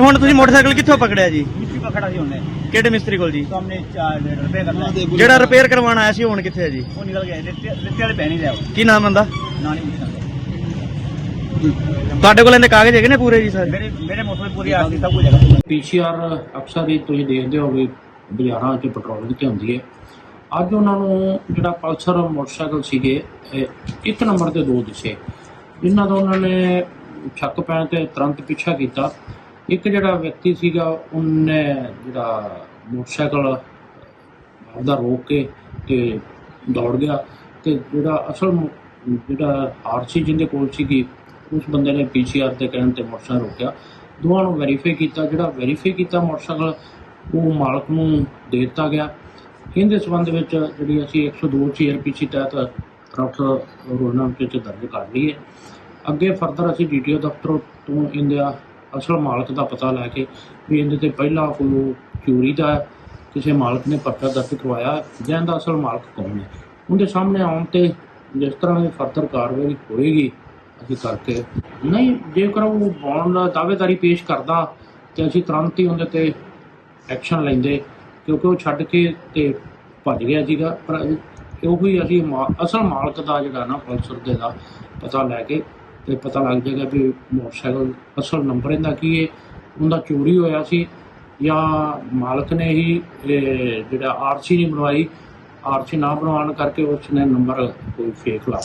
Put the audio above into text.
ਹੁਣ ਤੁਸੀਂ ਮੋਟਰਸਾਈਕਲ ਕਿੱਥੋਂ ਪਕੜਿਆ ਜੀ? ਮਿੱਟੀ ਪਕੜਾ ਸੀ ਉਹਨੇ। ਕਿਹੜੇ ਮਿਸਤਰੀ ਕੋਲ ਜੀ? ਸਾਹਮਣੇ 4 ਰੁਪਏ ਕਰਦਾ ਹੈ। ਜਿਹੜਾ ਰਿਪੇਅਰ ਕਰਵਾਉਣ ਆਇਆ ਸੀ ਹੁਣ ਕਿੱਥੇ ਹੈ ਜੀ? ਉਹ ਨਿਕਲ ਗਿਆ ਰਿੱਤੇ ਰਿੱਤੇ ਵਾਲੇ ਬਹਿ ਨਹੀਂ ਰਿਹਾ ਉਹ ਕੀ ਨਾਮ ਨਾ ਨਹੀਂ ਪੁੱਛਣਾ। ਤੁਹਾਡੇ ਕੋਲ ਇਹਦੇ ਕਾਗਜ਼ ਹੈਗੇ ਨੇ ਪੂਰੇ ਜੀ ਸਾਰੇ? ਮੇਰੇ ਮੇਰੇ ਮੋਟਰ ਪੂਰੀ ਆ ਗਈ ਸਭ ਕੁਝ ਹੈਗਾ। ਪੀਸੀਆਰ ਅਕਸਰ ਹੀ ਤੁਸੀਂ ਦੇਖਦੇ ਹੋ ਵੀ ਬਾਜ਼ਾਰਾਂ 'ਚ ਪੈਟਰੋਲਿੰਗ ਤੇ ਹੁੰਦੀ ਹੈ। ਅੱਜ ਉਹਨਾਂ ਨੂੰ ਜਿਹੜਾ ਪਲਸਰ ਮੋਟਰਸਾਈਕਲ ਸੀਗੇ ਇਹ ਇੱਕ ਨੰਬਰ ਤੇ ਦੋ ਦਿਸੇ। ਜਿਨ੍ਹਾਂ ਤੋਂ ਉਹਨਾਂ ਨੇ ਛੱਕ ਪੈਣ ਤੇ ਤੁਰੰਤ ਪਿੱਛਾ ਕੀਤਾ। ਇੱਕ ਜਿਹੜਾ ਵਿਅਕਤੀ ਸੀਗਾ, ਉਹਨੇ ਜਿਹੜਾ ਮੋਟਰਸਾਈਕਲ ਆਪਦਾ ਰੋਕ ਕੇ ਤੇ ਦੌੜ ਗਿਆ ਤੇ ਜਿਹੜਾ ਅਸਲ ਮੋ- ਜਿਹੜਾ ਆਰਸੀ ਜਿਹਦੇ ਕੋਲ ਸੀਗੀ, ਉਸ ਬੰਦੇ ਨੇ ਪੀਸੀਆਰ ਤੇ ਕਹਿਣ ਤੇ ਮੋਟਰਸਾਈਕਲ ਰੋਕਿਆ। ਦੋਵਾਂ ਨੂੰ ਵੈਰੀਫਾਈ ਕੀਤਾ, ਜਿਹੜਾ ਵੈਰੀਫਾਈ ਕੀਤਾ ਮੋਟਰਸਾਈਕਲ, ਉਹ ਮਾਲਕ ਨੂੰ ਦੇ ਦਿੱਤਾ ਗਿਆ। ਇਹਦੇ ਸਬੰਧ ਵਿੱਚ ਜਿਹੜੀ ਅਸੀਂ 102 ਸੀਆਰਪੀਸੀ ਤਹਿਤ ਡਾਕਟਰ ਰੋਣਾ ਵਿੱਚ ਦਰਜ ਕਰ ਲਈ ਹੈ ਅੱਗੇ ਫਰਦਰ ਅਸੀਂ ਡੀਟੀਓ ਦਫ਼ਤਰ ਤੋਂ ਇਹਦਾ ਅਸਲ ਮਾਲਕ ਦਾ ਪਤਾ ਲੈ ਕੇ ਵੀ ਇਹਦੇ ਤੇ ਪਹਿਲਾਂ ਕੋਈ ਚੋਰੀ ਦਾ ਕਿਸੇ ਮਾਲਕ ਨੇ ਪਰਚਾ ਦਰਜ ਕਰਵਾਇਆ ਜਾਂ ਦਾ ਅਸਲ ਮਾਲਕ ਕੌਣ ਹੈ? ਉਹਦੇ ਸਾਹਮਣੇ ਆਉਣ ਤੇ ਜਿਸ ਤਰ੍ਹਾਂ ਦੀ ਫਰਦਰ ਕਾਰਵਾਈ ਹੋਏਗੀ, ਅਸੀਂ ਕਰਕੇ ਨਹੀਂ, ਜੇਕਰ ਉਹ ਬੌਂਡ ਦਾਅਵੇਦਾਰੀ ਪੇਸ਼ ਕਰਦਾ ਤੇ ਅਸੀਂ ਤੁਰੰਤ ਹੀ ਉਹਦੇ ਤੇ ਐਕਸ਼ਨ ਲੈਂਦੇ, ਕਿਉਂਕਿ ਉਹ ਛੱਡ ਕੇ ਤੇ ਭੱਜ ਗਿਆ ਸੀਗਾ। ਪਰ ਉਹ ਵੀ ਅਸੀਂ ਮਾ- ਅਸਲ ਮਾਲਕ ਦਾ ਜਿਹੜਾ ਨਾ ਪਲਸਰ ਦੇ ਦਾ ਪਤਾ ਲੈ ਕੇ ਤੇ ਪਤਾ ਲੱਗ ਜਾਏਗਾ ਵੀ ਮੋਟਰਸਾਈਕਲ ਅਸਲ ਨੰਬਰ ਇਹਦਾ ਕੀ ਹੈ, ਉਹਦਾ ਚੋਰੀ ਹੋਇਆ ਸੀ, ਜਾਂ ਮਾਲਕ ਨੇ ਹੀ ਇਹ ਜਿਹੜਾ ਆਰਸੀ ਨਹੀਂ ਬਣਵਾਈ ਆਰਸੀ ਨਾ ਬਣਵਾਉਣ ਕਰਕੇ ਉਸ ਨੇ ਨੰਬਰ ਕੋਈ ਫੇਕ ਲਾ